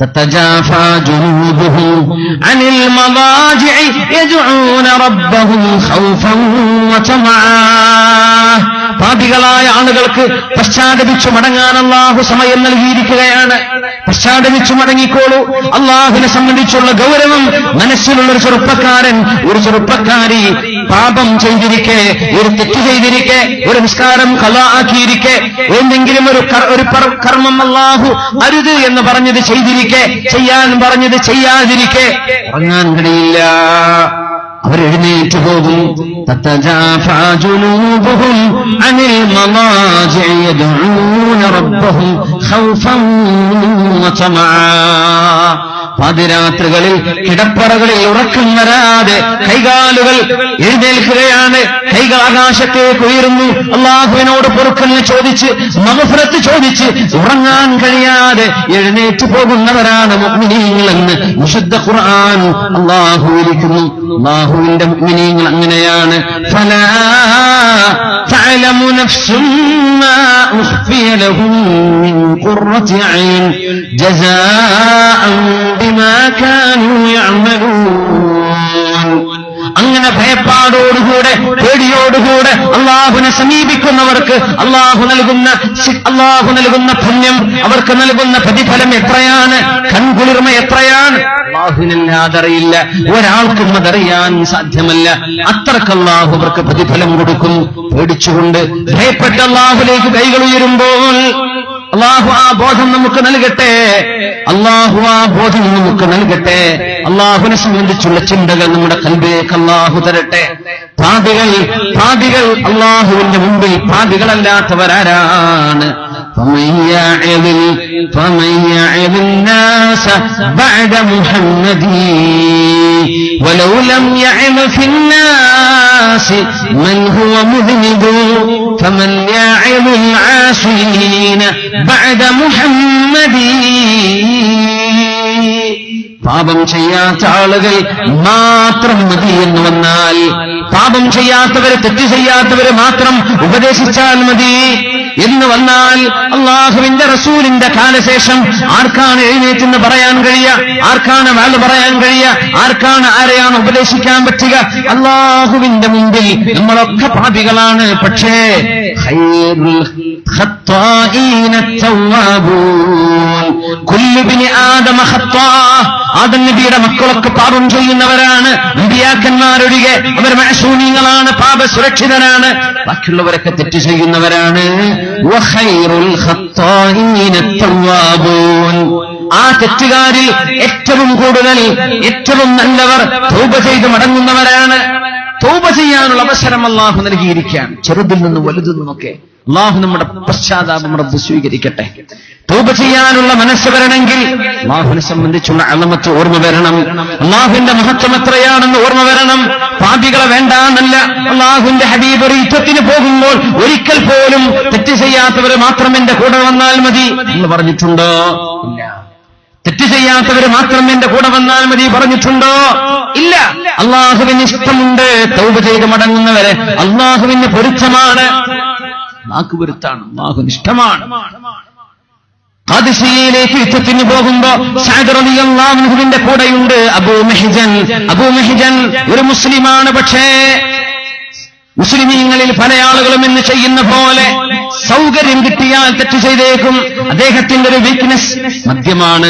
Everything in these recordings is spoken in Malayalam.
تتجافى جنوبهم عن المضاجع يدعون ربهم خوفا وطمعا പാപികളായ ആളുകൾക്ക് പശ്ചാത്തപിച്ചു മടങ്ങാൻ അള്ളാഹു സമയം നൽകിയിരിക്കുകയാണ് പശ്ചാത്തപിച്ചു മടങ്ങിക്കോളൂ അള്ളാഹുവിനെ സംബന്ധിച്ചുള്ള ഗൗരവം മനസ്സിലുള്ള ഒരു ചെറുപ്പക്കാരൻ ഒരു ചെറുപ്പക്കാരി പാപം ചെയ്തിരിക്കെ ഒരു തെറ്റ് ചെയ്തിരിക്കെ ഒരു നിസ്കാരം കല ആക്കിയിരിക്കെ എന്തെങ്കിലും ഒരു ഒരു കർമ്മം അള്ളാഹു അരുത് എന്ന് പറഞ്ഞത് ചെയ്തിരിക്കെ ചെയ്യാൻ പറഞ്ഞത് ചെയ്യാതിരിക്കെ ഉറങ്ങാൻ കഴിയില്ല. അവരെഴുന്നേറ്റ് പോകും തത്തജാഫാ ജുനൂബുഹും അനിൽ മളാജിഇ യദ്ഊന റബ്ബഹും ഖൗഫൻ വതമആ പാതിരാത്രികളിൽ കിടപ്പറകളിൽ ഉറക്കം വരാതെ കൈകാലുകൾ എഴുന്നേൽക്കുകയാണ് കൈകൾ ആകാശത്തേക്ക് ഉയരുന്നു അള്ളാഹുവിനോട് പൊറുക്കലിന് ചോദിച്ച് മമഫുറത്ത് ചോദിച്ച് ഉറങ്ങാൻ കഴിയാതെ എഴുന്നേറ്റ് പോകുന്നവരാണ് മുഅ്മിനീങ്ങളെന്ന് വിശുദ്ധ ഖുർആൻ അള്ളാഹു ഇരിക്കുന്നു അള്ളാഹുവിന്റെ മുഅ്മിനീങ്ങൾ അങ്ങനെയാണ് ഫലാ تعلم نفس ما أخفي لهم من قرة عين جزاء بما كانوا يعملون അങ്ങനെ ഭയപ്പാടോടുകൂടെ പേടിയോടുകൂടെ അള്ളാഹുവിനെ സമീപിക്കുന്നവർക്ക് അള്ളാഹു നൽകുന്ന ശി- അള്ളാഹു നൽകുന്ന പുണ്യം അവർക്ക് നൽകുന്ന പ്രതിഫലം എത്രയാണ് കൺകുളിർമ എത്രയാണ് അള്ളാഹുവിനല്ലാതെ അറിയില്ല ഒരാൾക്കും അതറിയാൻ സാധ്യമല്ല അത്രക്ക് അള്ളാഹു അവർക്ക് പ്രതിഫലം കൊടുക്കും പേടിച്ചുകൊണ്ട് ഭയപ്പെട്ട അള്ളാഹുലേക്ക് കൈകൾ ഉയരുമ്പോൾ അള്ളാഹു ആ ബോധം നമുക്ക് നൽകട്ടെ അള്ളാഹു ആ ബോധം നമുക്ക് നൽകട്ടെ അള്ളാഹുവിനെ സംബന്ധിച്ചുള്ള ചിന്തകൾ നമ്മുടെ കൽബിലേക്ക് അള്ളാഹു തരട്ടെ പാപികൾ പാപികൾ അള്ളാഹുവിന്റെ മുമ്പിൽ പാപികളല്ലാത്തവരാരാണ് فمن يعظ فمن يعظ الناس بعد محمد ولو لم يعظ في الناس من هو مذنب فمن يعظ العاصين بعد محمد പാപം ചെയ്യാത്ത ആളുകൾ മാത്രം മതി എന്ന് വന്നാൽ പാപം ചെയ്യാത്തവരെ തെറ്റ് ചെയ്യാത്തവരെ മാത്രം ഉപദേശിച്ചാൽ മതി എന്ന് വന്നാൽ അള്ളാഹുവിന്റെ റസൂലിന്റെ കാലശേഷം ആർക്കാണ് എഴുന്നേറ്റെന്ന് പറയാൻ കഴിയുക ആർക്കാണ് വാൽ പറയാൻ കഴിയുക ആർക്കാണ് ആരെയാണ് ഉപദേശിക്കാൻ പറ്റുക? അള്ളാഹുവിന്റെ മുമ്പിൽ നമ്മളൊക്കെ പാപികളാണ്. പക്ഷേ ഖൈറുൽ ഖത്താഈന തവ്വാബൂൻ. കുല്ലു ബിനി ആദമ ഖത്താ. ആദം നബിയുടെ മക്കളൊക്കെ പാപം ചെയ്യുന്നവരാണ്. നബിയാക്കന്മാരൊഴികെ അവർ മഅസൂമിങ്ങളാണ് പാപ സുരക്ഷിതരാണ് ബാക്കിയുള്ളവരൊക്കെ തെറ്റ് ചെയ്യുന്നവരാണ്. ആ തെറ്റുകാരിൽ ഏറ്റവും കൂടുതൽ ഏറ്റവും നല്ലവർ തൂപ ചെയ്ത് മടങ്ങുന്നവരാണ്. തൗബ ചെയ്യാനുള്ള അവസരം അള്ളാഹു നൽകിയിരിക്കുകയാണ്. ചെറുതിൽ നിന്ന് വലുതിൽ നിന്നൊക്കെ. അള്ളാഹു നമ്മുടെ പശ്ചാത്താപം റബ്ബ് സ്വീകരിക്കട്ടെ. തൗബ ചെയ്യാനുള്ള മനസ്സ് വരണമെങ്കിൽ അള്ളാഹുവിനെ സംബന്ധിച്ചുള്ള അളമത്ത് ഓർമ്മ വരണം. അള്ളാഹുവിന്റെ മഹത്വം എത്രയാണെന്ന് ഓർമ്മ വരണം. പാപികളെ വേണ്ടാന്നല്ല. അള്ളാഹുവിന്റെ ഹബീബ് ഒരു യുദ്ധത്തിന് പോകുമ്പോൾ ഒരിക്കൽ പോലും തെറ്റ് ചെയ്യാത്തവർ മാത്രം എന്റെ കൂടെ വന്നാൽ മതി. എന്ന് പറഞ്ഞിട്ടുണ്ടോ? ഇല്ല. തെറ്റ് ചെയ്യാത്തവര് മാത്രം എന്റെ കൂടെ വന്നാൽ മതി പറഞ്ഞിട്ടുണ്ടോ? ഇല്ല. അള്ളാഹുവിന് ഇഷ്ടമുണ്ട് തൗബ ചെയ്ത് മടങ്ങുന്നവരെ. അള്ളാഹുവിന് പൊരുത്തമാണ്. നാക്ക് പൊരുത്താണ്. അള്ളാഹുവിന് ഇഷ്ടമാണ്. ഖാദിസിയയിലേക്ക് യുദ്ധത്തിന് പോകുമ്പോ അൻഹുവിന്റെ കൂടെയുണ്ട് അബൂ മെഹിജൻ. അബൂ മെഹിജൻ ഒരു മുസ്ലിമാണ് പക്ഷേ മുസ്ലിമീങ്ങളിൽ പല ആളുകളും ഇന്ന് ചെയ്യുന്ന പോലെ സൗകര്യം കിട്ടിയാൽ തെറ്റ് ചെയ്തേക്കും. അദ്ദേഹത്തിന്റെ ഒരു വീക്ക്നെസ് മദ്യമാണ്.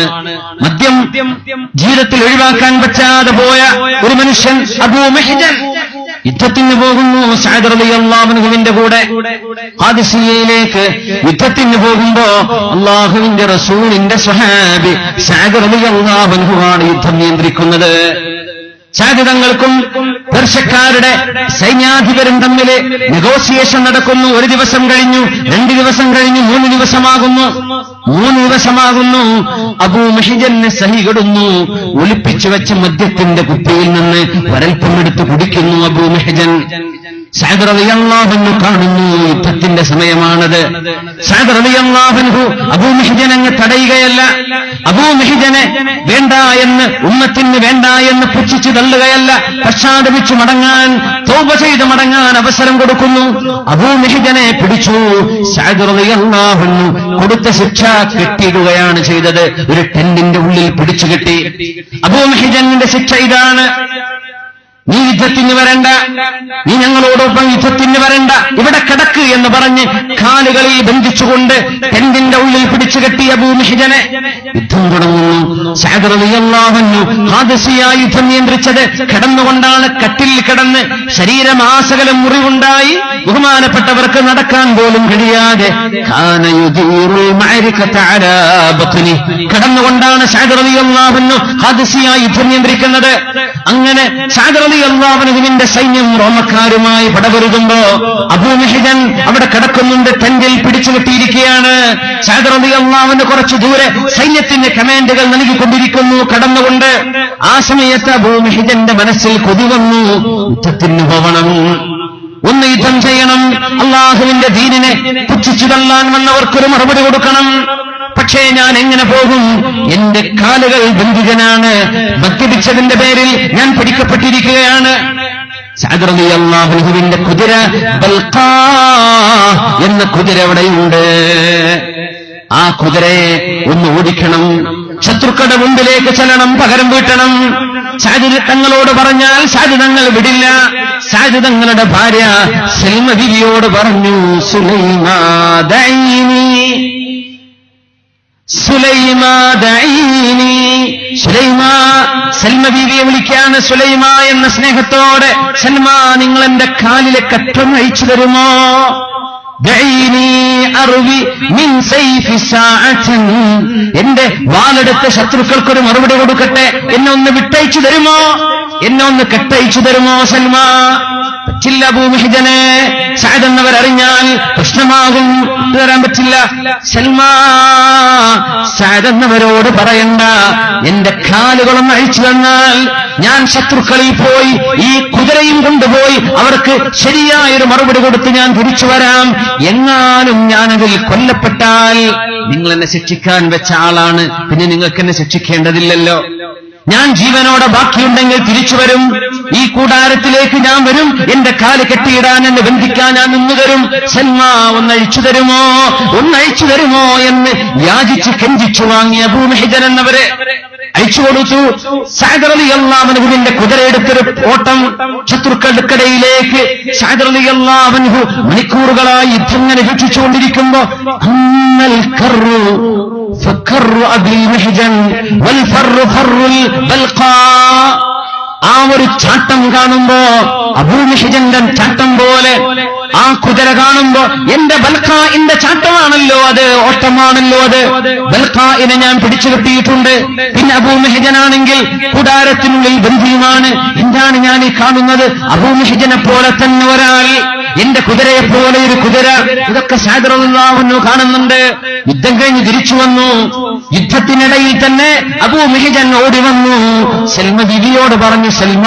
മദ്യം ജീവിതത്തിൽ ഒഴിവാക്കാൻ പറ്റാതെ പോയ ഒരു മനുഷ്യൻ അബൂ മെഹിജൻ. യുദ്ധത്തിന് പോകുന്നു സഅദ് റളിയല്ലാഹുവിന്റെ കൂടെ. ഹാദിസിയയിലേക്ക് യുദ്ധത്തിന് പോകുമ്പോ അള്ളാഹുവിന്റെ റസൂലിന്റെ സഹാബി അള്ളാഹുവാണ് യുദ്ധം നിയന്ത്രിക്കുന്നത്. സാധ്യതങ്ങൾക്കും പേർഷ്യക്കാരുടെ സൈന്യാധിപരും തമ്മിൽ നെഗോസിയേഷൻ നടക്കുന്നു. ഒരു ദിവസം കഴിഞ്ഞു രണ്ട് ദിവസം കഴിഞ്ഞു മൂന്ന് ദിവസമാകുന്നു. മൂന്ന് ദിവസമാകുന്നു. അബൂ മെഹിജന് സഹികെടുന്നു ഒളിപ്പിച്ചു വെച്ച മദ്യത്തിന്റെ കുപ്പിയിൽ നിന്ന് വരൽപ്പമെടുത്ത് കുടിക്കുന്നു അബൂ മെഹജൻ. അൻഹു കാണുന്നു. യുദ്ധത്തിന്റെ സമയമാണത്. സഅദ് അബൂമിഹിജനങ്ങ് തടയുകയല്ല. അബൂ മെഹജനെ വേണ്ട എന്ന് ഉമ്മത്തിന് വേണ്ട എന്ന് പുച്ഛിച്ചു തള്ളുകയല്ല. പശ്ചാത്തപിച്ചു മടങ്ങാൻ തോപ ചെയ്ത് മടങ്ങാൻ അവസരം കൊടുക്കുന്നു. അബൂമിഹിജനെ പിടിച്ചു. സാദുറിയാഹുന്നു കൊടുത്ത ശിക്ഷ കെട്ടിയിടുകയാണ് ചെയ്തത്. ഒരു ടെന്റിന്റെ ഉള്ളിൽ പിടിച്ചു കെട്ടി. അബൂമിഹിജന്റെ ശിക്ഷ ഇതാണ്. നീ യുദ്ധത്തിന് വരണ്ട. നീ ഞങ്ങളോടൊപ്പം യുദ്ധത്തിന് വരണ്ട. ഇവിടെ കിടക്ക് എന്ന് പറഞ്ഞ് കാലുകളിൽ ബന്ധിച്ചുകൊണ്ട് ടെന്റിന്റെ ഉള്ളിൽ പിടിച്ചു കെട്ടിയ ഭൂമിഹിജനെ. യുദ്ധം തുടങ്ങുന്നു. സാഗറിയല്ലാവന്നു ഹാദസിയ യുദ്ധം നിയന്ത്രിച്ചത് കിടന്നുകൊണ്ടാണ് കട്ടിൽ കിടന്ന് ശരീരമാസകലം മുറിവുണ്ടായി. ബഹുമാനപ്പെട്ടവർക്ക് നടക്കാൻ പോലും കഴിയാതെ. കിടന്നുകൊണ്ടാണ് സാഗറിയല്ലാവന്നു ഹാദസിയ യുദ്ധം നിയന്ത്രിക്കുന്നത്. അങ്ങനെ സാഗർ അലി അള്ളാഹുവിന്റെ സൈന്യം റോമക്കാരുമായി പടപൊരുതുമ്പോ അബൂമെഹിജൻ അവിടെ കിടക്കുന്നുണ്ട് ടെന്റിൽ പിടിച്ചു അലി അള്ളാഹുവിന് കുറച്ചു ദൂരെ സൈന്യത്തിന്റെ കമാൻഡുകൾ നൽകിക്കൊണ്ടിരിക്കുന്നു കടന്നുകൊണ്ട്. ആ സമയത്ത് അബൂമെഹിജന്റെ മനസ്സിൽ കൊതി വന്നു. യുദ്ധത്തിന് പോവണം. ഒന്ന് യുദ്ധം ചെയ്യണം. അള്ളാഹുവിന്റെ ദീനിനെ പുച്ഛിച്ചു തള്ളാൻ വന്നവർക്കൊരു മറുപടി കൊടുക്കണം. പക്ഷേ ഞാൻ എങ്ങനെ പോകും? എന്റെ കാലുകൾ ബന്ധിതനാണ്. മദ്യപിച്ചതിന്റെ പേരിൽ ഞാൻ പിടിക്കപ്പെട്ടിരിക്കുകയാണ്. അള്ളാഹുവിന്റെ കുതിര എന്ന കുതിര എവിടെയുണ്ട് ആ കുതിരയെ ഒന്ന് ഓടിക്കണം. ശത്രുക്കളുടെ മുമ്പിലേക്ക് ചെല്ലണം പകരം വീട്ടണം. സാജിദ് തങ്ങളോട് പറഞ്ഞാൽ സാജിദങ്ങൾ വിടില്ല. സാജിദങ്ങളുടെ ഭാര്യ സെൽമ ബിബിയോട് പറഞ്ഞു സുലൈമാദൈനി സുലൈമാദൈനി സുലൈമ സൽമ ബീവിയെ വിളിക്കാണ് സുലൈമ എന്ന സ്നേഹത്തോടെ സൽമ നിങ്ങൾ എന്റെ കാലിലെ കറ്റം അയച്ചു തരുമോ. എന്റെ വാലെടുത്ത ശത്രുക്കൾക്കൊരു മറുപടി കൊടുക്കട്ടെ. എന്നെ ഒന്ന് വിട്ടയച്ചു തരുമോ? എന്നെ ഒന്ന് കെട്ടയച്ചു തരുമോ സൽമ? പറ്റില്ല ഭൂമിഹിജനെ സായതെന്നവരറിഞ്ഞാൽ പ്രശ്നമാകും. തരാൻ പറ്റില്ല. സൽമാ സായതെന്നവരോട് പറയണ്ട. എന്റെ കാലുകളൊന്ന് അഴിച്ചു തന്നാൽ ഞാൻ ശത്രുക്കളിൽ പോയി ഈ കുതിരയും കൊണ്ടുപോയി അവർക്ക് ശരിയായൊരു മറുപടി കൊടുത്ത് ഞാൻ തിരിച്ചു വരാം. എങ്ങാനും ഞാനതിൽ കൊല്ലപ്പെട്ടാൽ നിങ്ങൾ എന്നെ ശിക്ഷിക്കാൻ വെച്ച ആളാണ്. പിന്നെ നിങ്ങൾക്ക് എന്നെ ശിക്ഷിക്കേണ്ടതില്ലല്ലോ. ഞാൻ ജീവനോടെ ബാക്കിയുണ്ടെങ്കിൽ തിരിച്ചു വരും. ഈ കൂടാരത്തിലേക്ക് ഞാൻ വരും എന്റെ കാല് കെട്ടിയിടാൻ എന്നെ ബന്ധിക്കാൻ ഞാൻ നിന്നു തരും സൽമ ഒന്നഴിച്ചു തരുമോ ഒന്നഴിച്ചു തരുമോ എന്ന് യാചിച്ച് കെഞ്ചിച്ചു വാങ്ങിയ ഭൂമിഹിജൻ എന്നവരെ അയച്ചു കൊടുത്തു സാഗറലി അള്ളാവനുഹുവിന്റെ കുതിരയെടുത്തൊരു ഓട്ടം ശത്രുക്കൾക്കിടയിലേക്ക് സാഗറലി അള്ളാവൻഹു മണിക്കൂറുകളായി യുദ്ധങ്ങനെ വീക്ഷിച്ചുകൊണ്ടിരിക്കുമ്പോ അന്നൽ കറു فكر أبي المحجن والفر فر البلقاء ആ ഒരു ചാട്ടം കാണുമ്പോ അബൂമിഹിജന്റെ ചാട്ടം പോലെ ആ കുതിര കാണുമ്പോ എന്റെ ബൽഖാഇന്റെ ചാട്ടമാണല്ലോ അത് ഓട്ടമാണല്ലോ അത്. ബൽഖാഇനെ ഞാൻ പിടിച്ചു കെട്ടിയിട്ടുണ്ട്. പിന്നെ അബൂമിഹിജനാണെങ്കിൽ കുടാരത്തിനുള്ളിൽ ബന്ധിയുമാണ്. എന്താണ് ഞാൻ ഈ കാണുന്നത്? അബൂമിഹിജനെ പോലെ തന്നെ ഒരാൾ. എന്റെ കുതിരയെ പോലെ ഒരു കുതിര ഇതൊക്കെ സാദറുള്ളാവുന്നു കാണുന്നുണ്ട്. യുദ്ധം കഴിഞ്ഞ് തിരിച്ചു വന്നു. യുദ്ധത്തിനിടയിൽ തന്നെ അബൂ മെഹിജൻ ഓടി വന്നു. സെൽമ ബിവിയോട് പറഞ്ഞു സെൽമ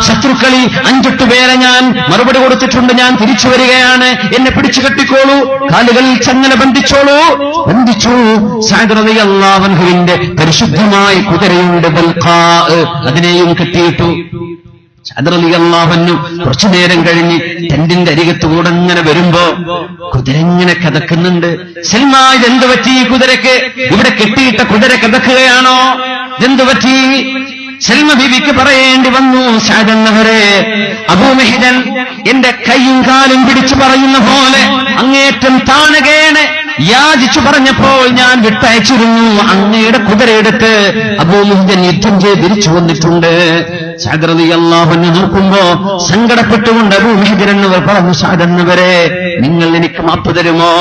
ശത്രുക്കളിൽ അഞ്ചെട്ട് പേരെ ഞാൻ മറുപടി കൊടുത്തിട്ടുണ്ട്. ഞാൻ തിരിച്ചു വരികയാണ്. എന്നെ പിടിച്ചു കെട്ടിക്കോളൂ. കാലുകളിൽ ചങ്ങല ബന്ധിച്ചോളൂ. ബന്ധിച്ചു. അള്ളാഹുവിന്റെ പരിശുദ്ധമായ കുതിരയുണ്ട് ബൽഖാ അതിനെയും കെട്ടിയിട്ടു. ചന്ദ്രലിയല്ലാവന്നു കുറച്ചു നേരം കഴിഞ്ഞ് ടെന്റിന്റെ അരികത്ത് കൂടെ ഇങ്ങനെ വരുമ്പോ കുതിര ഇങ്ങനെ കഥക്കുന്നുണ്ട്. സൽമാ ഇതെന്ത് പറ്റി ഈ കുതിരക്ക്? ഇവിടെ കെട്ടിയിട്ട കുതിര കഥക്കുകയാണോ? ഇതെന്ത് പറ്റി? സൽമ ബിവിക്ക് പറയേണ്ടി വന്നു ശാദന്നവരെ അബൂമഹിതൻ എന്റെ കൈയും കാലും പിടിച്ചു പറയുന്ന പോലെ അങ്ങേറ്റം താണകേണ് യാചിച്ചു പറഞ്ഞപ്പോൾ ഞാൻ വിട്ടയച്ചിരുന്നു. അങ്ങയുടെ കുതിരയെടുത്ത് അബൂമഹിതൻ യുദ്ധം ചെയ്ത് തിരിച്ചു വന്നിട്ടുണ്ട്. അള്ളാഹുനെ നോക്കുമ്പോ സങ്കടപ്പെട്ടുകൊണ്ട് അബൂമുഹിദനെന്നവർ പറഞ്ഞു സാധന്നവരെ നിങ്ങൾ എനിക്ക് മാപ്പ് തരുമോ?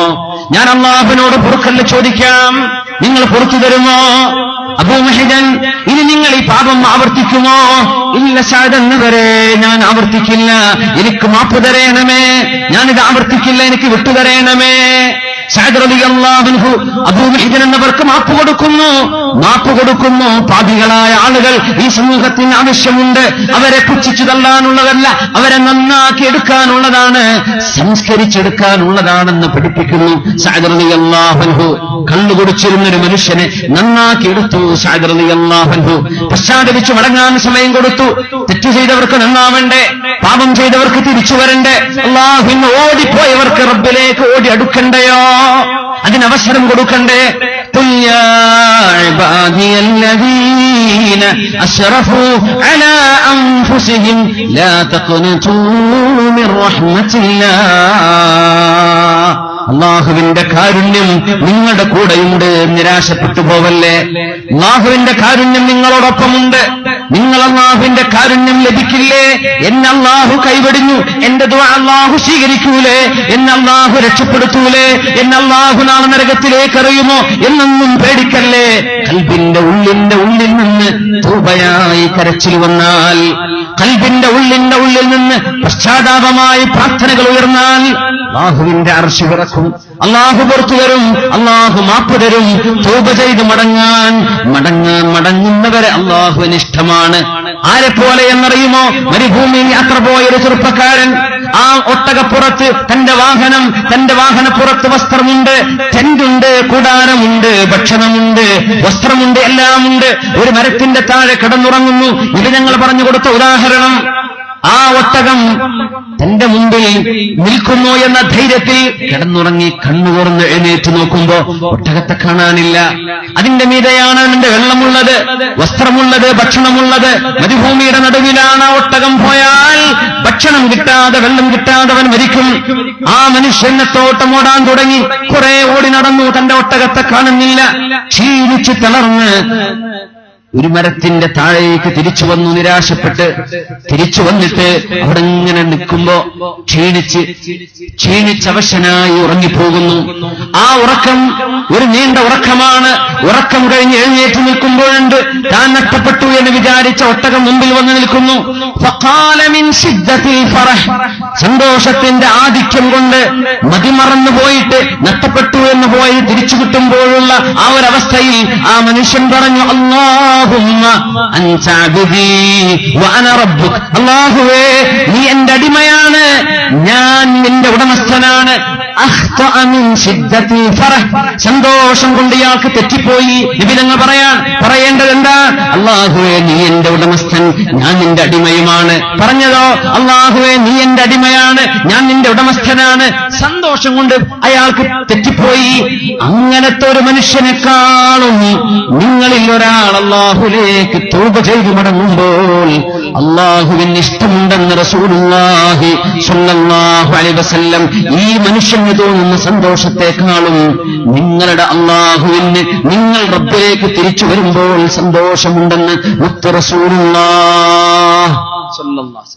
ഞാൻ അള്ളാഹുവിനോട് പൊറുക്കല്ല ചോദിക്കാം. നിങ്ങൾ പുറത്തു തരുമോ? അബൂമഹിതൻ ഇനി നിങ്ങൾ ഈ പാപം ആവർത്തിക്കുമോ? ഇല്ല സാധന്നവരെ ഞാൻ ആവർത്തിക്കില്ല. എനിക്ക് മാപ്പ് തരയണമേ ഞാനിത് ആവർത്തിക്കില്ല എനിക്ക് വിട്ടുതരയണമേ അബൂമഹിദൻ എന്നവർക്ക് മാപ്പ് കൊടുക്കുന്നു. മാപ്പ് കൊടുക്കുന്നു. പാപികളായ ആളുകൾ ഈ സമൂഹത്തിന് ആവശ്യമുണ്ട്. അവരെ പുച്ഛിച്ചു തള്ളാനുള്ളതല്ല അവരെ നന്നാക്കി എടുക്കാനുള്ളതാണ് സംസ്കരിച്ചെടുക്കാനുള്ളതാണെന്ന് പഠിപ്പിക്കുന്നു സാദറിയാഹു അള്ളാഹൻഹു കണ്ണു ഒരു മനുഷ്യനെ നന്നാക്കി എടുത്തു സാദറിയാഹു പശ്ചാത്തലിച്ചു മടങ്ങാൻ സമയം കൊടുത്തു. തെറ്റ് ചെയ്തവർക്ക് നന്നാവണ്ടേ? പാപം ചെയ്തവർക്ക് തിരിച്ചു വരണ്ടേ? അള്ളാഹുവിന് ഓടിപ്പോയവർക്ക് റബ്ബിലേക്ക് ഓടി അടുക്കണ്ടയോ? അതിനവസരം കൊടുക്കണ്ടേ? അള്ളാഹുവിന്റെ കാരുണ്യം നിങ്ങളുടെ കൂടെയുണ്ട്. നിരാശപ്പെട്ടു പോവല്ലേ? അള്ളാഹുവിന്റെ കാരുണ്യം നിങ്ങളോടൊപ്പമുണ്ട്. നിങ്ങൾ അള്ളാഹുവിന്റെ കാരുണ്യം ലഭിക്കില്ലേ? എന്നെ അള്ളാഹു കൈവടിഞ്ഞു. എന്റെ ദുആ അള്ളാഹു സ്വീകരിക്കൂലേ? എന്നെ അള്ളാഹു രക്ഷപ്പെടുത്തൂലേ? എന്നെ അള്ളാഹു നാളെ നരകത്തിലേക്ക് അറിയുമോ എന്നൊന്നും പേടിക്കല്ലേ? കൽബിന്റെ ഉള്ളിന്റെ ഉള്ളിൽ നിന്ന് തൂപയായി കരച്ചിൽ വന്നാൽ കൽബിന്റെ ഉള്ളിന്റെ ഉള്ളിൽ നിന്ന് പശ്ചാത്താപമായി പ്രാർത്ഥനകൾ ഉയർന്നാൽ അള്ളാഹുവിന്റെ അർശി പിറക്കും. അള്ളാഹു പുറത്തു വരും. അള്ളാഹു മാപ്പ് തരും. തൂപ ചെയ്ത് മടങ്ങാൻ മടങ്ങാൻ മടങ്ങുന്നവരെ അള്ളാഹുവിന് ഇഷ്ടമാണ് ആരെപ്പോലെ എന്നറിയുമോ? മരുഭൂമിയിൽ യാത്ര പോയ ഒരു ചെറുപ്പക്കാരൻ. ആ ഒട്ടകപ്പുറത്ത് തന്റെ വാഹനം തന്റെ വാഹനപ്പുറത്ത് വസ്ത്രമുണ്ട്. ടെന്റുണ്ട് കൂടാരമുണ്ട് ഭക്ഷണമുണ്ട് വസ്ത്രമുണ്ട് എല്ലാമുണ്ട്. ഒരു മരത്തിന്റെ താഴെ കിടന്നുറങ്ങുന്നു. ഇത് ഞങ്ങൾ പറഞ്ഞു കൊടുത്ത ഉദാഹരണം. ആ ഒട്ടകം തന്റെ മുമ്പിൽ നിൽക്കുന്നു എന്ന ധൈര്യത്തിൽ കിടന്നുറങ്ങി കണ്ണു തുറന്ന് എഴുന്നേറ്റ് നോക്കുമ്പോ ഒട്ടകത്തെ കാണാനില്ല. അതിന്റെ മീതയാണ് നിന്റെ വെള്ളമുള്ളത് വസ്ത്രമുള്ളത് ഭക്ഷണമുള്ളത്. മരുഭൂമിയുടെ നടുവിലാണ് ഒട്ടകം പോയാൽ ഭക്ഷണം കിട്ടാതെ വെള്ളം കിട്ടാതെ അവൻ മരിക്കും. ആ മനുഷ്യനെ തോട്ടം ഓടാൻ തുടങ്ങി. കുറെ ഓടി നടന്നു തന്റെ ഒട്ടകത്തെ കാണുന്നില്ല. ക്ഷീണിച്ച് തളർന്ന് ഒരു മരത്തിന്റെ താഴേക്ക് തിരിച്ചു വന്നു നിരാശപ്പെട്ട് തിരിച്ചു വന്നിട്ട് അവിടെ ഇങ്ങനെ നിൽക്കുമ്പോ ക്ഷീണിച്ച് ക്ഷീണിച്ചവശനായി ഉറങ്ങിപ്പോകുന്നു. ആ ഉറക്കം ഒരു നീണ്ട ഉറക്കമാണ്. ഉറക്കം കഴിഞ്ഞ് എഴുന്നേറ്റ് നിൽക്കുമ്പോഴുണ്ട്. താൻ നഷ്ടപ്പെട്ടു എന്ന് വിചാരിച്ച ഒട്ടകം മുമ്പിൽ വന്ന് നിൽക്കുന്നു. സന്തോഷത്തിന്റെ ആധിക്യം കൊണ്ട് മതിമറന്നു പോയിട്ട് നഷ്ടപ്പെട്ടു എന്ന് പോയി തിരിച്ചു കിട്ടുമ്പോഴുള്ള ആ ഒരവസ്ഥയിൽ ആ മനുഷ്യൻ പറഞ്ഞു അള്ളാഹുമ്മ അള്ളാഹുവേ നീ എന്റെ അടിമയാണ്. ഞാൻ നിന്റെ ഉടമസ്ഥനാണ്. സന്തോഷം കൊണ്ട് ഇയാൾക്ക് തെറ്റിപ്പോയി. നിബിതങ്ങൾ പറയാൻ. പറയേണ്ടത് എന്താ അള്ളാഹുവേ നീ എന്റെ ഉടമസ്ഥൻ. ഞാൻ നിന്റെ അടിമയുമാണ്. പറഞ്ഞതോ? അള്ളാഹുവേ നീ എന്റെ അടിമയാണ്. ഞാൻ നിന്റെ ഉടമസ്ഥനാണ്. സന്തോഷം കൊണ്ട് അയാൾക്ക് തെറ്റിപ്പോയി. അങ്ങനത്തെ ഒരു മനുഷ്യനെക്കാളും നിങ്ങളിൽ ഒരാൾ അള്ളാഹുലേക്ക് തൂപ ചെയ്തു മടങ്ങുമ്പോൾ അള്ളാഹുവിന് ഇഷ്ടമുണ്ടെന്ന് റസൂലുള്ളാഹി സ്വല്ലല്ലാഹു അലൈഹി വസല്ലം ഈ മനുഷ്യന് തോന്നുന്ന സന്തോഷത്തെക്കാളും നിങ്ങളുടെ അള്ളാഹുവിന് നിങ്ങൾ റബ്ബിലേക്ക് തിരിച്ചു വരുമ്പോൾ സന്തോഷമുണ്ടെന്ന് മുത്ത് റസൂലുള്ളാഹ്. സ്വല്ലല്ലാഹു